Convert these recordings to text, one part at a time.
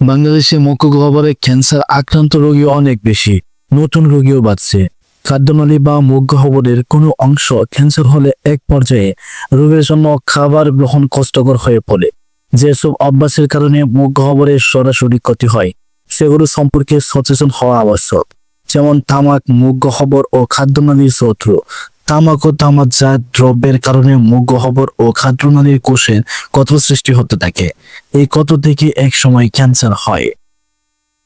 বাংলাদেশে মুখ্য খবরে ক্যান্সার আক্রান্ত রোগী অনেক বেশি, নতুন রোগীও বাড়ছে। খাদ্যনালী বা মুখ গহ্বরের কোনো অংশ ক্যান্সার হলে এক পর্যায়ে রোগের জন্য খাবার গ্রহণ কষ্টকর হয়ে পড়ে। যেসব অভ্যাসের কারণে মুখ গহ্বরের সরাসরি ক্ষতি হয়, সেগুলো সম্পর্কে সচেতন হওয়া আবশ্যক। যেমন তামাক মুখ গহ্বর ও খাদ্যনালীর শত্রু তামাক ও তামাকজাত দ্রব্যের কারণে মুখ গহ্বর ও খাদ্যনালীর কোষের ক্ষত সৃষ্টি হতে থাকে? এই ক্ষত থেকে এক সময় ক্যান্সার হয়?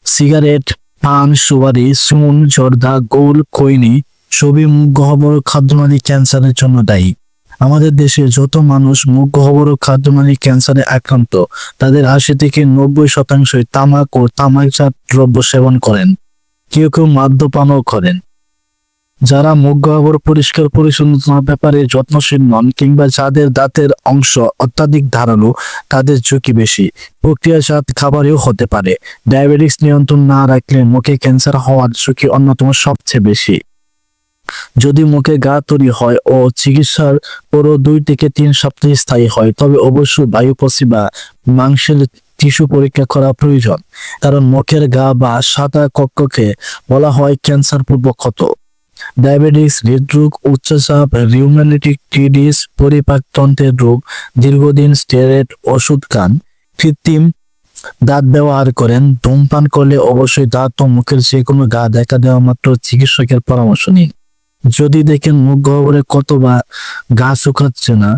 সিগারেট, পান, সুপারি সুন জর্দা গোল খৈনি সবই মুখ গহ্বর খাদ্যনালী ক্যান্সারের জন্য দায়ী। আমাদের দেশে যত মানুষ মুখ ও খাদ্যনালী ক্যান্সারে আক্রান্ত, তাদের আশি থেকে নব্বই শতাংশই তামাক ও তামাকজাত দ্রব্য সেবন করেন। কেউ কেউ মাদ্যপানও করেন। যারা মুখ গহ্বর পরিষ্কার পরিচ্ছন্নতার ব্যাপারে যত্নশীল নন কিংবা যাদের দাঁতের অংশ অত্যাধিক ধারালো, তাদের ঝুঁকি বেশি। প্রক্রিয়াজাত খাবারেও হতে পারে। ডায়াবেটিস নিয়ন্ত্রণ না রাখলে মুখে ক্যান্সার হওয়ার ঝুঁকি অন্যতম সবচেয়ে বেশি। যদি মুখে গা তৈরি হয় ও চিকিৎসার পরও দুই থেকে তিন সপ্তাহ স্থায়ী হয়, তবে অবশ্যই বায়ুপসি বা মাংসের টিস্যু পরীক্ষা করা প্রয়োজন। কারণ মুখের গা বা সাদা কক্ষকে বলা হয় ক্যান্সার পূর্ব ক্ষত। ডায়াবেটিস, হৃদরোগ, উচ্চচাপ রিউম্যাটিক টিডিস পরিপাকতন্ত্রের রোগ, দীর্ঘদিন স্টেরয়েড ওষুধ খান। কৃত্রিম দাঁত ব্যবহার করেন। ধূমপান করলে অবশ্যই দাঁত ও মুখের যে কোনো গা দেখা দেওয়া মাত্র চিকিৎসকের পরামর্শ নিন। যদি দেখেন মুখ গহ্বরে কত বা গা শুকাচ্ছে না,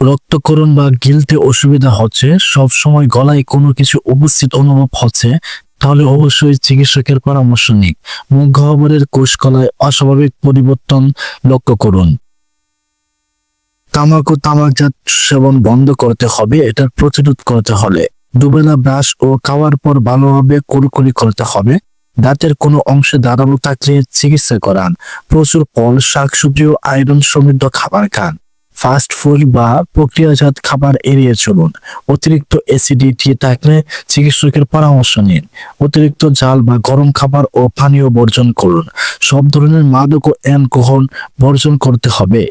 রক্তকরণ বা গিলতে অসুবিধা হচ্ছে সব সময় গলায় কোনো কিছু উপস্থিত অনুভব হচ্ছে তাহলে অবশ্যই চিকিৎসকের পরামর্শ নিন। মুখ গহ্বরের কোষকলায় অস্বাভাবিক পরিবর্তন লক্ষ্য করুন। তামাক ও তামাকজাত সেবন বন্ধ করতে হবে, এটার প্রতিরোধ করতে হলে। দুবেলা ব্রাশ ও খাওয়ার পর ভালোভাবে কুরকুরি করতে হবে। দাঁতের কোনো অংশে দাঁড়ানো থাকলে চিকিৎসা করান। প্রচুর ফল, শাকসবজি ও আয়রন সমৃদ্ধ খাবার খান। ফাস্ট ফুড বা প্রক্রিয়াজাত খাবার এড়িয়ে চলুন। অতিরিক্ত অ্যাসিডিটি থাকলে চিকিৎসকের পরামর্শ নিন। অতিরিক্ত জাল বা গরম খাবার ও পানীয় বর্জন করুন। সব ধরনের মাদক ও অ্যালকোহল বর্জন করতে হবে।